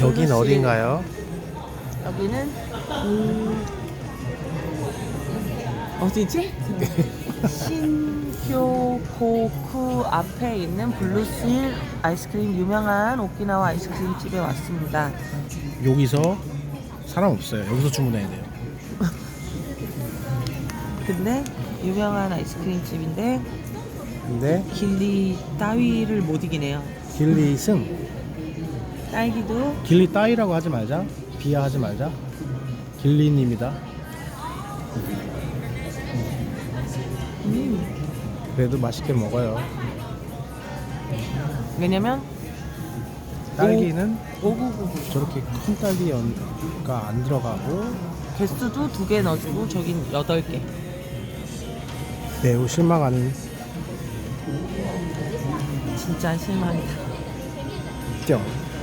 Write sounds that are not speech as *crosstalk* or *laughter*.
여긴. 어딘가요? 여기는 음, 어디지? *laughs* 신교고쿠 앞에 있는 블루실 아이스크림 유명한 오키나와 아이스크림 집에 왔습니다. 여기서 사람 없어요. 여기서 주문해야 돼요. *laughs* 근데 유명한 아이스크림 집인데 근데 길리 따위를 못 이기네요. 길리 승. 딸기도 길리 따위라고 하지 말자. 비하하지 말자. 길리님이다. 음, 그래도 맛있게 먹어요. 왜냐면 딸기는 오구구구 저렇게 큰 딸기가 안 들어가고 개수도 두 개 넣어주고 저긴 여덟 개. 매우 실망하는 진짜 실망이다. 점.